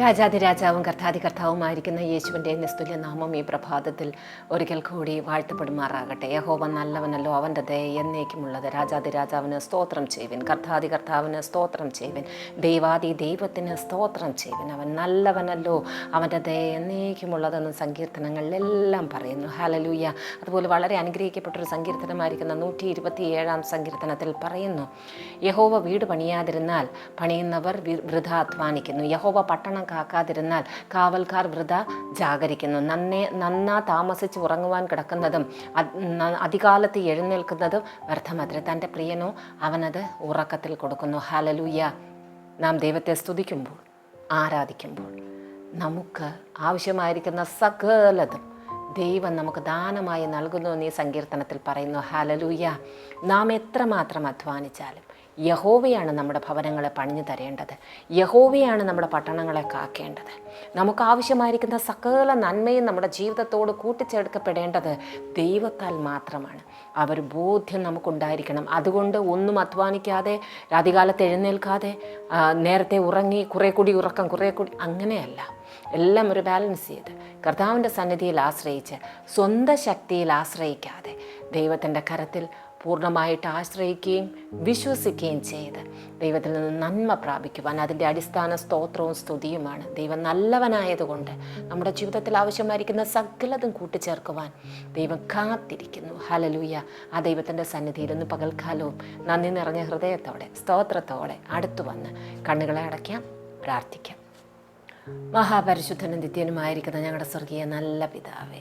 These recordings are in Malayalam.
രാജാതിരാജാവും കർത്താതി കർത്താവുമായിരിക്കുന്ന യേശുവിന്റെ നിസ്തുല്യ നാമം ഈ പ്രഭാതത്തിൽ ഒരിക്കൽ കൂടി വാഴ്ത്തപ്പെടുമാറാകട്ടെ. യഹോവ നല്ലവനല്ലോ അവന്റെ ദയ എന്നേക്കുമുള്ളത്. രാജാതിരാജാവിന് സ്തോത്രം ചെയ്യുവിൻ. കർത്താതി കർത്താവിന് സ്തോത്രം ചെയ്യുവിൻ. ദൈവാദി ദൈവത്തിന് സ്തോത്രം ചെയ്യുവിൻ. അവൻ നല്ലവനല്ലോ അവന്റെ ദയ എന്നേക്കുമുള്ളതെന്ന് സങ്കീർത്തനങ്ങളിലെല്ലാം പറയുന്നു. ഹാലലൂയ അതുപോലെ വളരെ അനുഗ്രഹിക്കപ്പെട്ടൊരു സങ്കീർത്തനമായിരിക്കുന്ന നൂറ്റി ഇരുപത്തി ഏഴാം സങ്കീർത്തനത്തിൽ പറയുന്നു യഹോവ വീട് പണിയാതിരുന്നാൽ പണിയുന്നവർ വി- യഹോവ പട്ടണം കാക്കാതിരുന്നാൽ കാവൽക്കാർ വൃത ജാഗരിക്കുന്നു. നന്നേ നന്നാ താമസിച്ച് ഉറങ്ങുവാൻ കിടക്കുന്നതും അധികാലത്ത് എഴുന്നേൽക്കുന്നതും വ്യർത്ഥമത്രേ. തന്റെ പ്രിയനോ അവനത് ഉറക്കത്തിൽ കൊടുക്കുന്നു. ഹലലൂയ നാം ദൈവത്തെ സ്തുതിക്കുമ്പോൾ ആരാധിക്കുമ്പോൾ നമുക്ക് ആവശ്യമായിരിക്കുന്ന സകലതും ദൈവം നമുക്ക് ദാനമായി നൽകുന്നു എന്ന് സങ്കീർത്തനത്തിൽ പറയുന്നു. ഹാലലൂയ നാം എത്രമാത്രം അധ്വാനിച്ചാലും യഹോവയാണ് നമ്മുടെ ഭവനങ്ങളെ പണിഞ്ഞു തരേണ്ടത്. യഹോവയാണ് നമ്മുടെ പട്ടണങ്ങളെ കാക്കേണ്ടത്. നമുക്ക് ആവശ്യമായിരിക്കുന്ന സകല നന്മയും നമ്മുടെ ജീവിതത്തോട് കൂട്ടിച്ചേർക്കപ്പെടേണ്ടത് ദൈവത്താൽ മാത്രമാണ്. അവർ ബോധ്യം നമുക്കുണ്ടായിരിക്കണം. അതുകൊണ്ട് ഒന്നും അധ്വാനിക്കാതെ രാതികാലത്ത് എഴുന്നേൽക്കാതെ നേരത്തെ ഉറങ്ങി കുറേ കൂടി ഉറക്കം കുറേ കൂടി അങ്ങനെയല്ല. എല്ലാം ഒരു ബാലൻസ് ചെയ്ത് കർത്താവിന്റെ സന്നിധിയിൽ ആശ്രയിച്ച് സ്വന്തം ശക്തിയിൽ ആശ്രയിക്കാതെ ദൈവത്തിന്റെ കരത്തിൽ പൂർണമായിട്ട് ആശ്രയിക്കുകയും വിശ്വസിക്കുകയും ചെയ്ത് ദൈവത്തിൽ നിന്ന് നന്മ പ്രാപിക്കുവാൻ അതിന്റെ അടിസ്ഥാന സ്തോത്രവും സ്തുതിയുമാണ്. ദൈവം നല്ലവനായതുകൊണ്ട് നമ്മുടെ ജീവിതത്തിൽ ആവശ്യമായിരിക്കുന്ന സകലതും കൂട്ടിച്ചേർക്കുവാൻ ദൈവം കാത്തിരിക്കുന്നു. ഹലലൂയ ആ ദൈവത്തിന്റെ സന്നിധിയിൽ നിന്ന് പകൽക്കാലവും നന്ദി നിറഞ്ഞ ഹൃദയത്തോടെ സ്തോത്രത്തോടെ അടുത്തു വന്ന് കണ്ണുകളെ അടയ്ക്കാം പ്രാർത്ഥിക്കാം. മഹാപരിശുദ്ധനും നിത്യനുമായിരിക്കുന്ന ഞങ്ങളുടെ സ്വർഗീയ നല്ല പിതാവേ.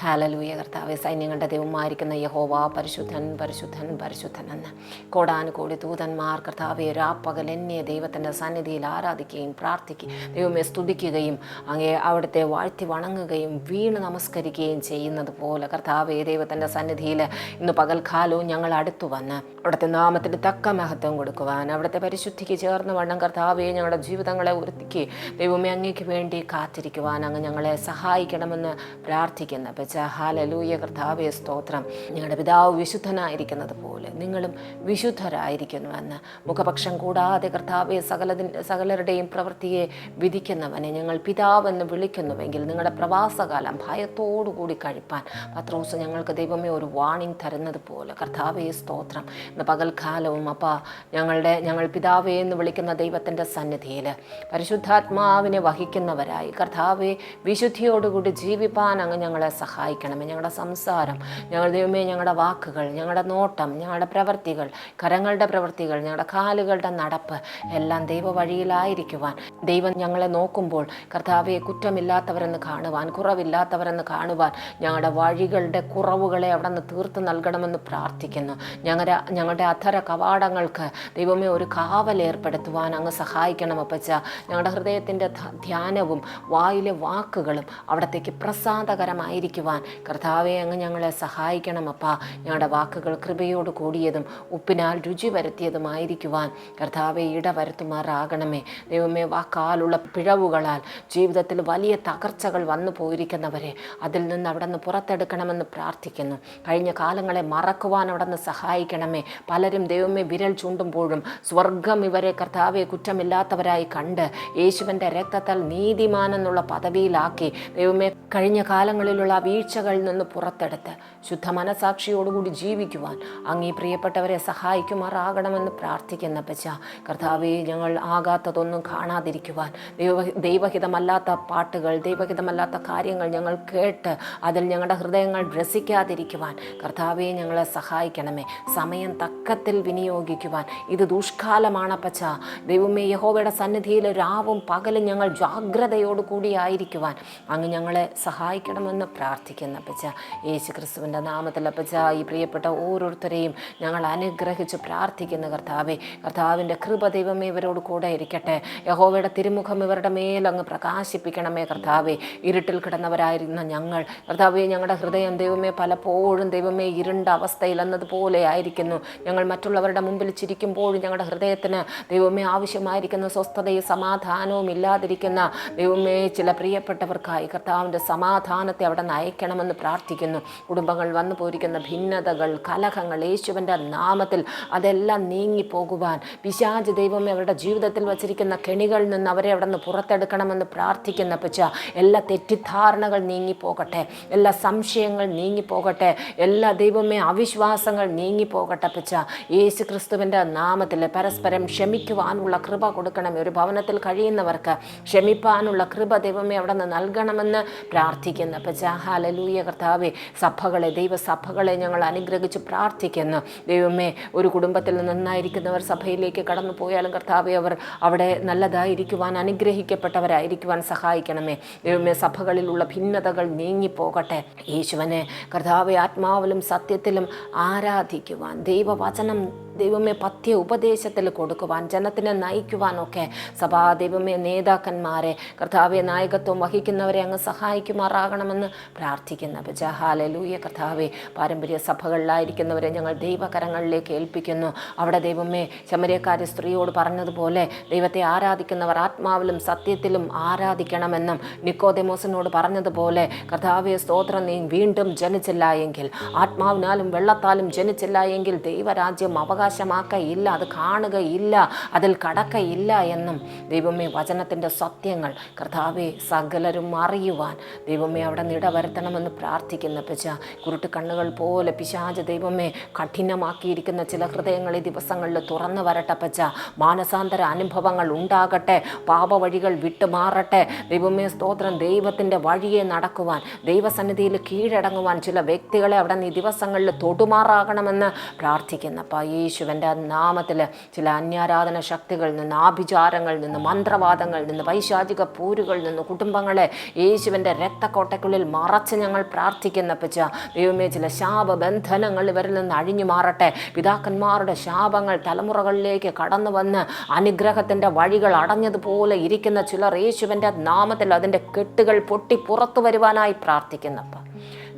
ഹാലലൂയ കർത്താവെ സൈന്യങ്ങളുടെ ദൈവമായിരിക്കുന്ന യഹോവ പരിശുദ്ധൻ പരിശുദ്ധൻ പരിശുദ്ധൻ എന്ന്. കോടാനുകോടി ദൂതന്മാർ കർത്താവെ രാപ്പകൽ എന്നെ ദൈവത്തിന്റെ സന്നിധിയിൽ ആരാധിക്കുകയും പ്രാർത്ഥിക്കുകയും ദൈവമെ സ്തുതിക്കുകയും അങ്ങേ അവിടുത്തെ വാഴ്ത്തി വണങ്ങുകയും വീണ് നമസ്കരിക്കുകയും ചെയ്യുന്നത് പോലെ കർത്താവെ ദൈവത്തിന്റെ സന്നിധിയിൽ ഇന്ന് പകൽക്കാലവും ഞങ്ങൾ അടുത്തു വന്ന് അവിടുത്തെ നാമത്തിന് തക്ക മഹത്വം കൊടുക്കുവാൻ അവിടുത്തെ പരിശുദ്ധിക്ക് ചേർന്ന് വണ്ണം കർത്താവെ ഞങ്ങളുടെ ജീവിതങ്ങളെ ഉയർത്തിക്ക്. ദൈവമേ അങ്ങേക്ക് വേണ്ടി കാത്തിരിക്കുവാൻ അങ്ങ് ഞങ്ങളെ സഹായിക്കണമെന്ന് പ്രാർത്ഥിക്കുന്ന. പച്ച ഹാലലൂയ കർത്താവെ സ്തോത്രം. ഞങ്ങളുടെ പിതാവ് വിശുദ്ധനായിരിക്കുന്നത് പോലെ നിങ്ങളും വിശുദ്ധരായിരിക്കുന്നുവെന്ന് മുഖപക്ഷം കൂടാതെ കർത്താവെ സകലതി സകലരുടെയും പ്രവൃത്തിയെ വിധിക്കുന്നവനെ ഞങ്ങൾ പിതാവെന്ന് വിളിക്കുന്നുവെങ്കിൽ നിങ്ങളുടെ പ്രവാസകാലം ഭയത്തോടുകൂടി കഴിപ്പാൻ പത്രോസ് ഞങ്ങൾക്ക് ദൈവമേ ഒരു വാണിംഗ് തരുന്നത് പോലെ. കർത്താവെ സ്തോത്രം. ഇന്ന് പകൽക്കാലവും അപ്പ ഞങ്ങളുടെ ഞങ്ങൾ പിതാവേ എന്ന് വിളിക്കുന്ന ദൈവത്തിന്റെ സന്നിധിയിൽ പരിശുദ്ധാത്മാവിനെ വഹിക്കുന്നവരായി. കർത്താവെ വിശുദ്ധിയോടുകൂടി ജീവിപ്പാൻ അങ്ങ് ഞങ്ങളെ സഹായിക്കണമേ. ഞങ്ങളുടെ സംസാരം ഞങ്ങളുടെ ദൈവമേ ഞങ്ങളുടെ വാക്കുകൾ ഞങ്ങളുടെ നോട്ടം ഞങ്ങളുടെ പ്രവൃത്തികൾ കരങ്ങളുടെ പ്രവൃത്തികൾ ഞങ്ങളുടെ കാലുകളുടെ നടപ്പ് എല്ലാം ദൈവ വഴിയിലായിരിക്കുവാൻ ദൈവം ഞങ്ങളെ നോക്കുമ്പോൾ കർത്താവെ കുറ്റമില്ലാത്തവരെന്ന് കാണുവാൻ കുറവില്ലാത്തവരെന്ന് കാണുവാൻ ഞങ്ങളുടെ വഴികളുടെ കുറവുകളെ അവിടെ നിന്ന് തീർത്ത് നൽകണമെന്ന് പ്രാർത്ഥിക്കുന്നു. ഞങ്ങളുടെ ഞങ്ങളുടെ അധര കവാടങ്ങൾക്ക് ദൈവമേ ഒരു കാവൽ ഏർപ്പെടുത്തുവാൻ അങ്ങ് സഹായിക്കണം അപ്പച്ച. ഞങ്ങളുടെ ഹൃദയത്തിന്റെ ധ്യാനവും വായിലെ വാക്കുകളും അവിടത്തേക്ക് പ്രസാദകരമായിരിക്കുവാൻ. കർത്താവെ അങ്ങ് ഞങ്ങളെ സഹായിക്കണം അപ്പ. ഞങ്ങളുടെ വാക്കുകൾ കൃപയോട് കൂടിയതും ഉപ്പിനാൽ രുചി വരുത്തിയതുമായിരിക്കുവാൻ. കർത്താവെ ഇടവരുത്തുമാറാകണമേ. ദൈവമേ വാക്കാലുള്ള പിഴവുകളാൽ ജീവിതത്തിൽ വലിയ തകർച്ചകൾ വന്നു പോയിരിക്കുന്നവരെ അതിൽ നിന്ന് അവിടെ നിന്ന് പുറത്തെടുക്കണമെന്ന് പ്രാർത്ഥിക്കുന്നു. കഴിഞ്ഞ കാലങ്ങളെ മറക്കുവാൻ അവിടെ നിന്ന് സഹായിക്കണമേ. പലരും ദൈവമേ വിരൽ ചൂണ്ടുമ്പോഴും സ്വർഗം ഇവരെ കർത്താവെ കുറ്റമില്ലാത്തവരായി കണ്ട് യേശുവിന്റെ രക്തത്താൽ നീതിമാൻ എന്നുള്ള പദവിയിലാക്കി ദൈവമേ കഴിഞ്ഞ കാലങ്ങളിലുള്ള വീഴ്ചകളിൽ നിന്ന് പുറത്തെടുത്ത് ശുദ്ധ മനസാക്ഷിയോടുകൂടി ജീവിക്കുവാൻ അങ്ങീ പ്രിയപ്പെട്ടവരെ സഹായിക്കുമാറാകണമെന്ന് പ്രാർത്ഥിക്കുന്ന പച്ച കർത്താവെ ഞങ്ങൾ ആകാത്തതൊന്നും കാണാതിരിക്കുവാൻ ദൈവ ദൈവഹിതമല്ലാത്ത പാട്ടുകൾ ദൈവഹിതമല്ലാത്ത കാര്യങ്ങൾ ഞങ്ങൾ കേട്ട് അതിൽ ഞങ്ങളുടെ ഹൃദയങ്ങൾ രസിക്കാതിരിക്കുവാൻ കർത്താവെ ഞങ്ങളെ സഹായിക്കണമേ. സമയം തക്കത്തിൽ വിനിയോഗിക്കുവാൻ. ഇത് ദുഷ്കാലമാണ് പച്ച ദൈവമേ യഹോവയുടെ സന്നിധിയിൽ രാവും പകലും ഞങ്ങൾ ജാഗ്രതയോടു കൂടിയായിരിക്കുവാൻ അങ്ങ് ഞങ്ങളെ സഹായിക്കണമെന്ന് പ്രാർത്ഥിക്കുന്ന അപ്പച്ച. യേശു ക്രിസ്തുവിന്റെ നാമത്തിൽ അപ്പച്ച ഈ പ്രിയപ്പെട്ട ഓരോരുത്തരെയും ഞങ്ങൾ അനുഗ്രഹിച്ച് പ്രാർത്ഥിക്കുന്ന കർത്താവെ. കർത്താവിന്റെ കൃപ ദൈവമേ ഇവരോട് കൂടെ ഇരിക്കട്ടെ. യഹോവയുടെ തിരുമുഖം ഇവരുടെ മേലങ്ങ് പ്രകാശിപ്പിക്കണമേ കർത്താവെ. ഇരുട്ടിൽ കിടന്നവരായിരുന്ന ഞങ്ങൾ കർത്താവെ ഞങ്ങളുടെ ഹൃദയം ദൈവമേ പലപ്പോഴും ദൈവമേ ഇരുണ്ട അവസ്ഥയിൽ എന്നതുപോലെ ആയിരിക്കുന്നു. ഞങ്ങൾ മറ്റുള്ളവരുടെ മുമ്പിൽ ചിരിക്കുമ്പോഴും ഞങ്ങളുടെ ഹൃദയത്തിന് ദൈവമേ ആവശ്യമായിരിക്കുന്ന സ്വസ്ഥതയും സമാധാനവും ഇല്ലാതിരിക്കുന്ന ദൈവമേ ചില പ്രിയപ്പെട്ടവർക്കായി കർത്താവിന്റെ സമാധാനത്തെ അവിടെ നയിക്കണമെന്ന് പ്രാർത്ഥിക്കുന്നു. കുടുംബങ്ങൾ വന്നു പോയിരിക്കുന്ന ഭിന്നതകൾ കലഹങ്ങൾ യേശുവിന്റെ നാമത്തിൽ അതെല്ലാം നീങ്ങിപ്പോകുവാൻ പിശാജ് ദൈവമേ അവരുടെ ജീവിതത്തിൽ വച്ചിരിക്കുന്ന കെണികളിൽ നിന്ന് അവരെ അവിടെ നിന്ന് പുറത്തെടുക്കണമെന്ന് പ്രാർത്ഥിക്കുന്ന പച്ച എല്ലാ തെറ്റിദ്ധാരണകൾ നീങ്ങിപ്പോകട്ടെ എല്ലാ സംശയങ്ങൾ നീങ്ങിപ്പോകട്ടെ എല്ലാ ദൈവമേ അവിശ്വാസങ്ങൾ നീങ്ങിപ്പോകട്ടെ പച്ച യേശു ക്രിസ്തുവിന്റെ നാമത്തിൽ പരസ്പരം ക്ഷമിക്കുവാനുള്ള കൃപ കൊടുക്കണമേ. ഒരു ഭവനത്തിൽ കഴിയുന്നവർക്ക് ക്ഷമിപ്പാനുള്ള കൃപ ദൈവമേ അവിടെ നിന്ന് നൽകണമെന്ന് പ്രാർത്ഥിക്കുന്നു. പച്ച ഹാലലൂയ കർത്താവെ സഭകളെ ദൈവസഭകളെ ഞങ്ങൾ അനുഗ്രഹിച്ച് പ്രാർത്ഥിക്കുന്നു. ദൈവമേ ഒരു കുടുംബത്തിൽ നിന്നായിരിക്കുന്നവർ സഭയിലേക്ക് കടന്നു പോയാലും കർത്താവെ അവർ അവിടെ നല്ലതായിരിക്കുവാൻ അനുഗ്രഹിക്കപ്പെട്ടവരായിരിക്കുവാൻ സഹായിക്കണമേ. ദൈവമേ സഭകളിലുള്ള ഭിന്നതകൾ നീങ്ങിപ്പോകട്ടെ. യേശുവനെ കർത്താവെ ആത്മാവിലും സത്യത്തിലും ആരാധിക്കുവാൻ ദൈവവചനം ദൈവമേ പഥ്യ ഉപദേശത്തിൽ കൊടുക്കുവാൻ ജനത്തിനെ നയിക്കുവാനൊക്കെ സഭാ ദൈവമേ നേതാക്കന്മാരെ കർത്താവെ നായകത്വം വഹിക്കുന്നവരെ അങ്ങ് സഹായിക്കുമാറാകണമെന്ന് പ്രാർത്ഥിക്കുന്ന ബജഹാലലൂയ കർത്താവെ പാരമ്പര്യ സഭകളിലായിരിക്കുന്നവരെ ഞങ്ങൾ ദൈവകരങ്ങളിലേക്ക് ഏൽപ്പിക്കുന്നു. അവിടെ ദൈവമേ ചമരക്കാരി സ്ത്രീയോട് പറഞ്ഞതുപോലെ ദൈവത്തെ ആരാധിക്കുന്നവർ ആത്മാവിലും സത്യത്തിലും ആരാധിക്കണമെന്നും നിക്കോദെമോസിനോട് പറഞ്ഞതുപോലെ കർത്താവെ സ്തോത്രം നീ വീണ്ടും ജനിച്ചില്ല എങ്കിൽ ആത്മാവിനാലും വെള്ളത്താലും ജനിച്ചില്ല എങ്കിൽ ദൈവരാജ്യം അവകാശമാക്കയില്ല അത് കാണുകയില്ല അതിൽ കടക്കയില്ല എന്നും ദൈവമേ വചനത്തിന്റെ സത്യങ്ങൾ കർത്താവെ സകലരും അറിയുവാൻ ദൈവമേ അവിടെ നിട വരുത്തണമെന്ന് പ്രാർത്ഥിക്കുന്ന പച്ച കുരുട്ട് കണ്ണുകൾ പോലെ പിശാജ ദൈവമേ കഠിനമാക്കിയിരിക്കുന്ന ചില ഹൃദയങ്ങൾ ഈ ദിവസങ്ങളിൽ തുറന്നു വരട്ടെ പച്ച മാനസാന്തര അനുഭവങ്ങൾ ഉണ്ടാകട്ടെ പാപവഴികൾ വിട്ടുമാറട്ടെ ദൈവമേ സ്തോത്രം ദൈവത്തിന്റെ വഴിയെ നടക്കുവാൻ ദൈവസന്നിധിയിൽ കീഴടങ്ങുവാൻ ചില വ്യക്തികളെ അവിടെ നീ ദിവസങ്ങളിൽ തൊടുമാറാകണമെന്ന് പ്രാർത്ഥിക്കുന്നപ്പ യേശുവിന്റെ നാമത്തിൽ ചില അന്യാരാധന ശക്തികളിൽ നിന്ന് ആഭിചാരങ്ങളിൽ നിന്ന് മന്ത്രവാദങ്ങളിൽ നിന്ന് വൈശാചിക പൂരുകളിൽ നിന്ന് കുടുംബങ്ങളെ യേശുവിന്റെ രക്തക്കോട്ടയ്ക്കുള്ളിൽ മറച്ച് ഞങ്ങൾ പ്രാർത്ഥിക്കുന്ന പച്ച ദൈവമേ ചില ശാപബന്ധനങ്ങൾ ഇവരിൽ നിന്ന് അഴിഞ്ഞു മാറട്ടെ. പിതാക്കന്മാരുടെ ശാപങ്ങൾ തലമുറകളിലേക്ക് കടന്നു വന്ന് അനുഗ്രഹത്തിന്റെ വഴികൾ അടഞ്ഞതുപോലെ ഇരിക്കുന്ന ചിലർ യേശുവിന്റെ നാമത്തിൽ അതിന്റെ കെട്ടുകൾ പൊട്ടി പുറത്തു വരുവാനായി പ്രാർത്ഥിക്കുന്നപ്പ.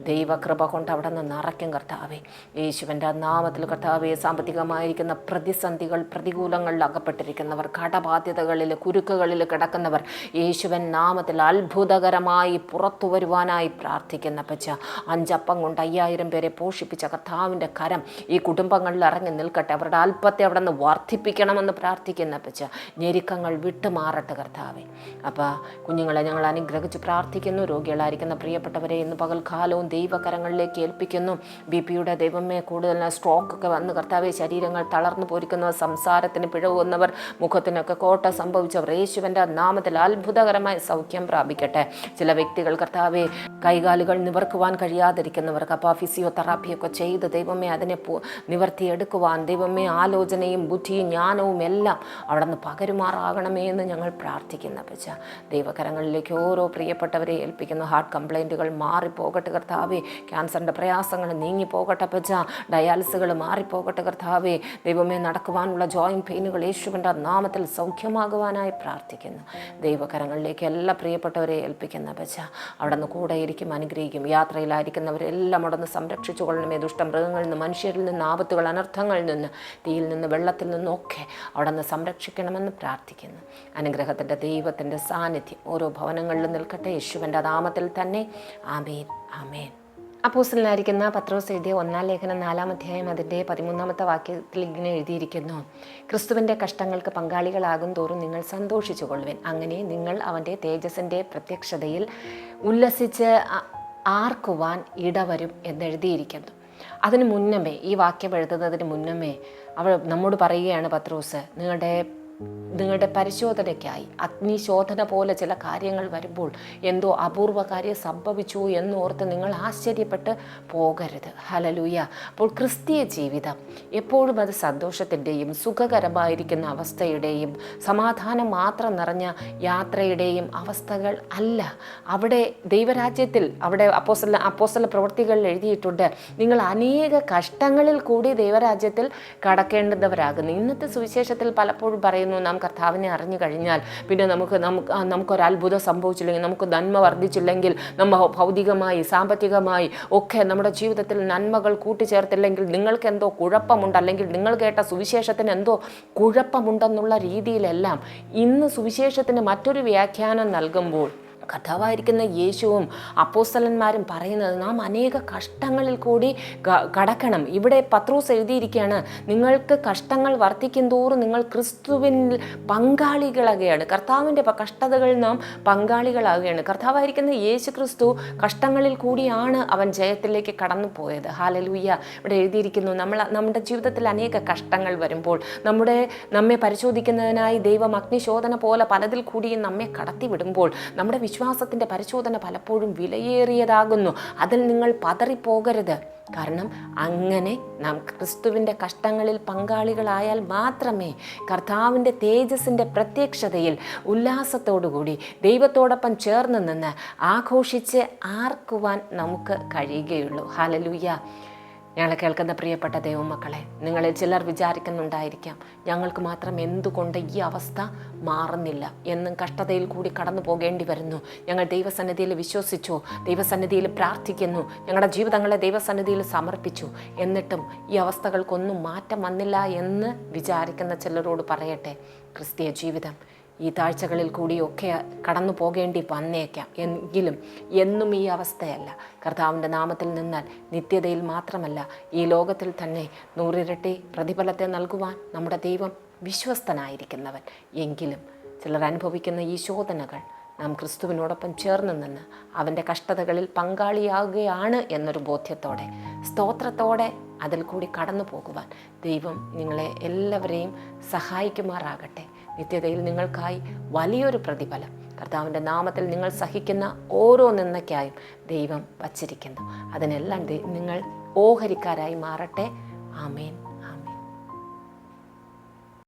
ദൈവകൃപ കൊണ്ട് അവിടെ നിന്ന് നിറയ്ക്കും കർത്താവെ. യേശുവിന്റെ നാമത്തിൽ കർത്താവെ സാമ്പത്തികമായിരിക്കുന്ന പ്രതിസന്ധികൾ പ്രതികൂലങ്ങളിൽ അകപ്പെട്ടിരിക്കുന്നവർ കടബാധ്യതകളിൽ കുരുക്കുകളിൽ കിടക്കുന്നവർ യേശുവൻ നാമത്തിൽ അത്ഭുതകരമായി പുറത്തു വരുവാനായി പ്രാർത്ഥിക്കുന്ന പച്ച അഞ്ചപ്പം കൊണ്ട് അയ്യായിരം പേരെ പോഷിപ്പിച്ച കർത്താവിന്റെ കരം ഈ കുടുംബങ്ങളിൽ ഇറങ്ങി നിൽക്കട്ടെ. അവരുടെ അല്പത്തെ അവിടെ നിന്ന് വർദ്ധിപ്പിക്കണമെന്ന് പ്രാർത്ഥിക്കുന്ന പച്ച ഞെരുക്കങ്ങൾ വിട്ടുമാറട്ടെ കർത്താവെ. അപ്പോൾ കുഞ്ഞുങ്ങളെ ഞങ്ങൾ അനുഗ്രഹിച്ച് പ്രാർത്ഥിക്കുന്നു. രോഗികളായിരിക്കുന്ന പ്രിയപ്പെട്ടവരെ ഇന്ന് പകൽക്കാലവും ദൈവകരങ്ങളിലേക്ക് ഏൽപ്പിക്കുന്നു. ബി പിയുടെ ദൈവമേ കൂടുതൽ സ്ട്രോക്ക് ഒക്കെ വന്ന് കർത്താവെ ശരീരങ്ങൾ തളർന്നു പോരിക്കുന്നവർ സംസാരത്തിന് പിഴവുന്നവർ മുഖത്തിനൊക്കെ കോട്ട സംഭവിച്ചവർ യേശുവിന്റെ നാമത്തിൽ അത്ഭുതകരമായ സൗഖ്യം പ്രാപിക്കട്ടെ. ചില വ്യക്തികൾ കർത്താവെ കൈകാലുകൾ നിവർക്കുവാൻ കഴിയാതിരിക്കുന്നവർക്ക് അപ്പോൾ ഫിസിയോതെറാപ്പിയൊക്കെ ചെയ്ത് ദൈവമേ അതിനെ നിവർത്തിയെടുക്കുവാൻ ദൈവമേ ആലോചനയും ബുദ്ധിയും ജ്ഞാനവും എല്ലാം അവിടെ നിന്ന് പകരുമാറാകണമേ എന്ന് ഞങ്ങൾ പ്രാർത്ഥിക്കുന്ന പച്ച ദൈവകരങ്ങളിലേക്ക് ഓരോ പ്രിയപ്പെട്ടവരെ ഏൽപ്പിക്കുന്നു. ഹാർട്ട് കംപ്ലൈന്റുകൾ മാറിപ്പോകട്ടെ കർത്താവേ. ക്യാൻസറിന്റെ പ്രയാസങ്ങൾ നീങ്ങിപ്പോകട്ടെ പച്ച ഡയാലിസുകൾ മാറിപ്പോകട്ടെ കർത്താവേ. ദൈവമേ നടക്കുവാനുള്ള ജോയിന്റ് പെയിനുകൾ യേശുവിന്റെ നാമത്തിൽ സൗഖ്യമാകുവാനായി പ്രാർത്ഥിക്കുന്നു. ദൈവകരങ്ങളിലേക്ക് എല്ലാ പ്രിയപ്പെട്ടവരെ ഏൽപ്പിക്കുന്ന പച്ച അവിടെ നിന്ന് കൂടെ ഇരിക്കും അനുഗ്രഹിക്കും. യാത്രയിലായിരിക്കുന്നവരെല്ലാം അവിടെ നിന്ന് സംരക്ഷിച്ചു കൊള്ളണമേ. ദുഷ്ടമൃഗങ്ങളിൽ നിന്ന് മനുഷ്യരിൽ നിന്ന് ആപത്തുകൾ അനർത്ഥങ്ങളിൽ നിന്ന് തീയിൽ നിന്ന് വെള്ളത്തിൽ നിന്നൊക്കെ അവിടെ നിന്ന് സംരക്ഷിക്കണമെന്ന് പ്രാർത്ഥിക്കുന്നു. അനുഗ്രഹത്തിന്റെ ദൈവത്തിന്റെ സാന്നിധ്യം ഓരോ ഭവനങ്ങളിലും നിൽക്കട്ടെ. യേശുവിന്റെ നാമത്തിൽ തന്നെ. ആമേൻ. ആമേൻ. അപ്പോസ്റ്റലായിരിക്കുന്ന പത്രോസ് എഴുതിയ ഒന്നാം ലേഖനം നാലാം അധ്യായം അതിന്റെ പതിമൂന്നാമത്തെ വാക്യത്തിൽ ഇങ്ങനെ എഴുതിയിരിക്കുന്നു. ക്രിസ്തുവിന്റെ കഷ്ടങ്ങൾക്ക് പങ്കാളികളാകും തോറും നിങ്ങൾ സന്തോഷിച്ചു കൊള്ളുവൻ അങ്ങനെ നിങ്ങൾ അവന്റെ തേജസ്സിന്റെ പ്രത്യക്ഷതയിൽ ഉല്ലസിച്ച് ആർക്കുവാൻ ഇടവരും എന്നെഴുതിയിരിക്കുന്നു. അതിന് മുന്നമേ ഈ വാക്യം എഴുതുന്നതിന് മുന്നമേ അവൾ നമ്മോട് പറയുകയാണ് പത്രോസ് നിങ്ങളുടെ നിങ്ങളുടെ പരിശോധനയ്ക്കായി അഗ്നിശോധന പോലെ ചില കാര്യങ്ങൾ വരുമ്പോൾ എന്തോ അപൂർവ കാര്യം സംഭവിച്ചു എന്നോർത്ത് നിങ്ങൾ ആശ്ചര്യപ്പെട്ട് പോകരുത്. ഹലലൂയ അപ്പോൾ ക്രിസ്തീയ ജീവിതം എപ്പോഴും അത് സന്തോഷത്തിന്റെയും സുഖകരമായിരിക്കുന്ന അവസ്ഥയുടെയും സമാധാനം മാത്രം നിറഞ്ഞ യാത്രയുടെയും അവസ്ഥകൾ അല്ല. അവിടെ ദൈവരാജ്യത്തിൽ അവിടെ അപ്പോസല അപ്പോസല പ്രവൃത്തികളിൽ എഴുതിയിട്ടുണ്ട്. നിങ്ങൾ അനേക കഷ്ടങ്ങളിൽ കൂടി ദൈവരാജ്യത്തിൽ കടക്കേണ്ടുന്നവരാകുന്നു ഇന്നത്തെ സുവിശേഷത്തിൽ പലപ്പോഴും പറയുന്നു. നാം കർത്താവിനെ അറിഞ്ഞു കഴിഞ്ഞാൽ പിന്നെ നമുക്ക് നമുക്ക് ആ, നമുക്കൊരു അത്ഭുതം സംഭവിച്ചില്ലെങ്കിൽ നമുക്ക് നന്മ വർദ്ധിച്ചില്ലെങ്കിൽ നമ്മ ഭൗതികമായി സാമ്പത്തികമായി ഒക്കെ നമ്മുടെ ജീവിതത്തിൽ നന്മകൾ കൂട്ടിച്ചേർത്തില്ലെങ്കിൽ നിങ്ങൾക്ക് എന്തോ കുഴപ്പമുണ്ട് അല്ലെങ്കിൽ നിങ്ങൾ കേട്ട സുവിശേഷത്തിന് എന്തോ കുഴപ്പമുണ്ടെന്നുള്ള രീതിയിലെല്ലാം ഇന്ന് സുവിശേഷത്തിന് മറ്റൊരു വ്യാഖ്യാനം നൽകുമ്പോൾ കഥാവായിരിക്കുന്ന യേശുവും അപ്പോസ്തലന്മാരും പറയുന്നത് നാം അനേക കഷ്ടങ്ങളിൽ കൂടി കടക്കണം. ഇവിടെ പത്രോസ് എഴുതിയിരിക്കുകയാണ് നിങ്ങൾക്ക് കഷ്ടങ്ങൾ വർദ്ധിക്കും തോറും നിങ്ങൾ ക്രിസ്തുവിൻ പങ്കാളികളാകുകയാണ്. കർത്താവിന്റെ കഷ്ടതകൾ നാം പങ്കാളികളാകുകയാണ്. കർത്താവായിരിക്കുന്ന യേശു ക്രിസ്തു കഷ്ടങ്ങളിൽ കൂടിയാണ് അവൻ ജയത്തിലേക്ക് കടന്നു പോയത് ഹാലലൂയ്യ ഇവിടെ എഴുതിയിരിക്കുന്നു നമ്മൾ നമ്മുടെ ജീവിതത്തിൽ അനേക കഷ്ടങ്ങൾ വരുമ്പോൾ നമ്മുടെ നമ്മെ പരിശോധിക്കുന്നതിനായി ദൈവം അഗ്നിശോധന പോലെ പലതിൽ കൂടിയും നമ്മെ കടത്തിവിടുമ്പോൾ നമ്മുടെ വിശ്വാസത്തിന്റെ പരിശോധന പലപ്പോഴും വിലയേറിയതാകുന്നു. അതിൽ നിങ്ങൾ പതറിപ്പോകരുത്. കാരണം അങ്ങനെ നാം ക്രിസ്തുവിന്റെ കഷ്ടങ്ങളിൽ പങ്കാളികളായാൽ മാത്രമേ കർത്താവിന്റെ തേജസ്സിന്റെ പ്രത്യക്ഷതയിൽ ഉല്ലാസത്തോടുകൂടി ദൈവത്തോടൊപ്പം ചേർന്ന് നിന്ന് ആഘോഷിച്ച് ആർക്കുവാൻ നമുക്ക് കഴിയുകയുള്ളൂ. ഹാലലൂയ്യ ഞങ്ങളെ കേൾക്കുന്ന പ്രിയപ്പെട്ട ദൈവമക്കളെ നിങ്ങളിൽ ചിലർ വിചാരിക്കുന്നുണ്ടായിരിക്കാം ഞങ്ങൾക്ക് മാത്രം എന്തുകൊണ്ട് ഈ അവസ്ഥ മാറുന്നില്ല എന്നും കഷ്ടതയിൽ കൂടി കടന്നു പോകേണ്ടി വരുന്നു. ഞങ്ങൾ ദൈവസന്നിധിയിൽ വിശ്വസിച്ചു ദൈവസന്നിധിയിൽ പ്രാർത്ഥിക്കുന്നു ഞങ്ങളുടെ ജീവിതങ്ങളെ ദൈവസന്നിധിയിൽ സമർപ്പിച്ചു. എന്നിട്ടും ഈ അവസ്ഥകൾക്കൊന്നും മാറ്റം വന്നില്ല എന്ന് വിചാരിക്കുന്ന ചിലരോട് പറയട്ടെ ക്രിസ്തീയ ജീവിതം. ഈ താഴ്ചകളിൽ കൂടിയൊക്കെ കടന്നു പോകേണ്ടി വന്നേക്കാം. എങ്കിലും എന്നും ഈ അവസ്ഥയല്ല. കർത്താവിന്റെ നാമത്തിൽ നിന്നാൽ നിത്യതയിൽ മാത്രമല്ല ഈ ലോകത്തിൽ തന്നെ നൂറിരട്ടി പ്രതിഫലത്തെ നൽകുവാൻ നമ്മുടെ ദൈവം വിശ്വസ്തനായിരിക്കുന്നവൻ. എങ്കിലും ചിലർ അനുഭവിക്കുന്ന ഈ ശോധനകൾ നാം ക്രിസ്തുവിനോടൊപ്പം ചേർന്ന് നിന്ന് അവന്റെ കഷ്ടതകളിൽ പങ്കാളിയാകുകയാണ് എന്നൊരു ബോധ്യത്തോടെ സ്തോത്രത്തോടെ അതിൽ കൂടി കടന്നു പോകുവാൻ ദൈവം നിങ്ങളെ എല്ലാവരെയും സഹായിക്കുമാറാകട്ടെ. നിത്യതയിൽ നിങ്ങൾക്കായി വലിയൊരു പ്രതിഫലം. കർത്താവിന്റെ നാമത്തിൽ നിങ്ങൾ സഹിക്കുന്ന ഓരോ നിന്നയ്ക്കായും ദൈവം വച്ചിരിക്കുന്നു. അതിനെല്ലാം നിങ്ങൾ ഓഹരിക്കാരായി മാറട്ടെ. ആമേൻ.